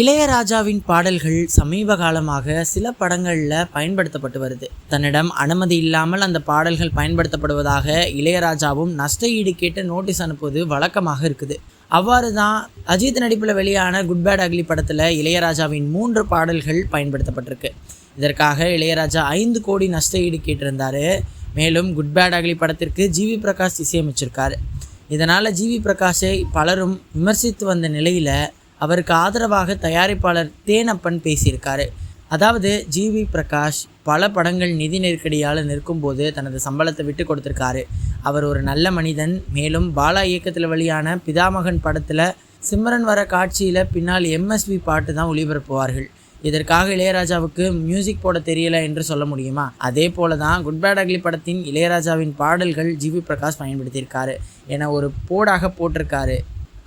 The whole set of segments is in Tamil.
இளையராஜாவின் பாடல்கள் சமீப காலமாக சில படங்களில் பயன்படுத்தப்பட்டு வருது. தன்னிடம் அனுமதி இல்லாமல் அந்த பாடல்கள் பயன்படுத்தப்படுவதாக இளையராஜாவும் நஷ்ட ஈடு கேட்டு நோட்டீஸ் அனுப்புவது வழக்கமாக இருக்குது. அவ்வாறு தான் அஜித் நடிப்பில் வெளியான குட் பேட் அக்லி படத்தில் இளையராஜாவின் மூன்று பாடல்கள் பயன்படுத்தப்பட்டிருக்கு. இதற்காக இளையராஜா ஐந்து கோடி நஷ்ட ஈடு கேட்டிருந்தார். மேலும் குட் பேட் அக்லி படத்திற்கு ஜிவி பிரகாஷ் இசையமைச்சிருக்காரு. இதனால் ஜிவி பிரகாஷை பலரும் விமர்சித்து வந்த நிலையில் அவருக்கு ஆதரவாக தயாரிப்பாளர் தேனப்பன் பேசியிருக்காரு. அதாவது ஜிவி பிரகாஷ் பல படங்கள் நிதி நெருக்கடியால் நிற்கும்போது தனது சம்பளத்தை விட்டு கொடுத்துருக்காரு. அவர் ஒரு நல்ல மனிதன் மேலும் பாலா இயக்கத்தில் வெளியான பிதாமகன் படத்தில் சிம்ரன் வர காட்சியில் பின்னால் எம்எஸ்வி பாட்டு தான் ஒளிபரப்புவார்கள். இதற்காக இளையராஜாவுக்கு மியூசிக் போட தெரியல என்று சொல்ல முடியுமா? அதே போல தான் குட் பேட் அக்லி படத்தின் இளையராஜாவின் பாடல்கள் ஜிவி பிரகாஷ் பயன்படுத்தியிருக்காரு. என ஒரு போடாக போட்டிருக்காரு.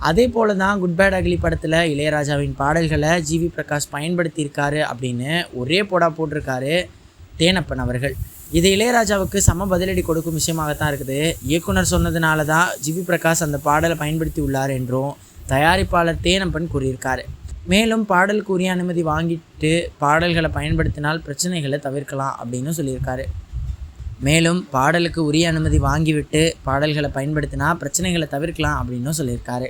அதே போல தான் குட் பேட் அகிலி படத்தில் இளையராஜாவின் பாடல்களை ஜிவி பிரகாஷ் பயன்படுத்தியிருக்காரு அப்படின்னு ஒரே போடா போட்டிருக்காரு தேனப்பன் அவர்கள். இது இளையராஜாவுக்கு சம பதிலடி கொடுக்கும் விஷயமாகத்தான் இருக்குது. இயக்குனர் சொன்னதுனால தான் ஜிவி பிரகாஷ் அந்த பாடலை பயன்படுத்தி உள்ளார் என்றும் தயாரிப்பாளர் தேனப்பன் கூறியிருக்காரு. மேலும் பாடலுக்கு உரிய அனுமதி வாங்கிட்டு பாடல்களை பயன்படுத்தினால் பிரச்சனைகளை தவிர்க்கலாம் அப்படின்னு சொல்லியிருக்காரு. மேலும் பாடலுக்கு உரிய அனுமதி வாங்கிவிட்டு பாடல்களை பயன்படுத்தினா பிரச்சனைகளை தவிர்க்கலாம் அப்படின்னும் சொல்லியிருக்காரு.